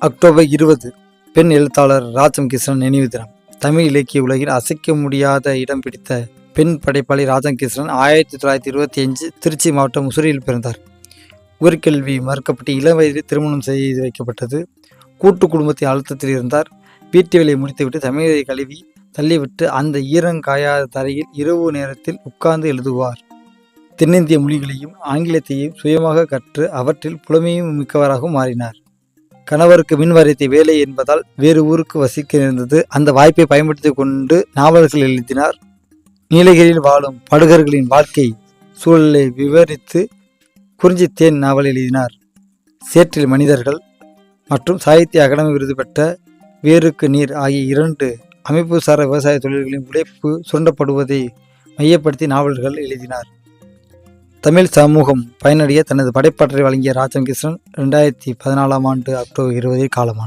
October இருபது. பெண் எழுத்தாளர் ராஜம் கிருஷ்ணன் நினைவு தினம். தமிழ் இலக்கிய உலகில் அசைக்க முடியாத இடம் பிடித்த பெண் படைப்பாளி ராஜம் கிருஷ்ணன் ஆயிரத்தி தொள்ளாயிரத்தி இருபத்தி அஞ்சு திருச்சி மாவட்டம் முசூரியில் பிறந்தார். உயர்கல்வி மறுக்கப்பட்டு இளம் வயதில் திருமணம் செய்து வைக்கப்பட்டது. கூட்டு குடும்பத்தின் அழுத்தத்தில் இருந்தார். வீட்டு வேலையை முடித்துவிட்டு தமிழை கழுவி தள்ளிவிட்டு அந்த ஈரங்காயாத தரையில் இரவு நேரத்தில் உட்கார்ந்து எழுதுவார். தென்னிந்திய மொழிகளையும் ஆங்கிலத்தையும் சுயமாக கற்று அவற்றில் புலமையும் மிக்கவராகவும் மாறினார். கணவருக்கு மின்வாரியத்தை வேலை என்பதால் வேறு ஊருக்கு வசிக்க இருந்தது அந்த வாய்ப்பை பயன்படுத்தி கொண்டு நாவல்கள் எழுதினார். நீலகிரியில் வாழும் படுகர்களின் வாழ்க்கை சூழலை விவரித்து குறிஞ்சித்தேன் நாவல் எழுதினார். சேற்றில் மனிதர்கள் மற்றும் சாகித்ய அகாடமி விருது பெற்ற வேருக்கு நீர் ஆகிய இரண்டு அமைப்புசார விவசாய தொழில்களின் உழைப்பு சுரண்டப்படுவதை மையப்படுத்தி நாவல்கள் எழுதினார். தமிழ் சமூகம் பயனடைய தனது படைப்பாற்றலை வழங்கிய ராஜன் கிருஷ்ணன் ரெண்டாயிரத்தி பதினாலாம் ஆண்டு அக்டோபர் இருபதில் காலமானார்.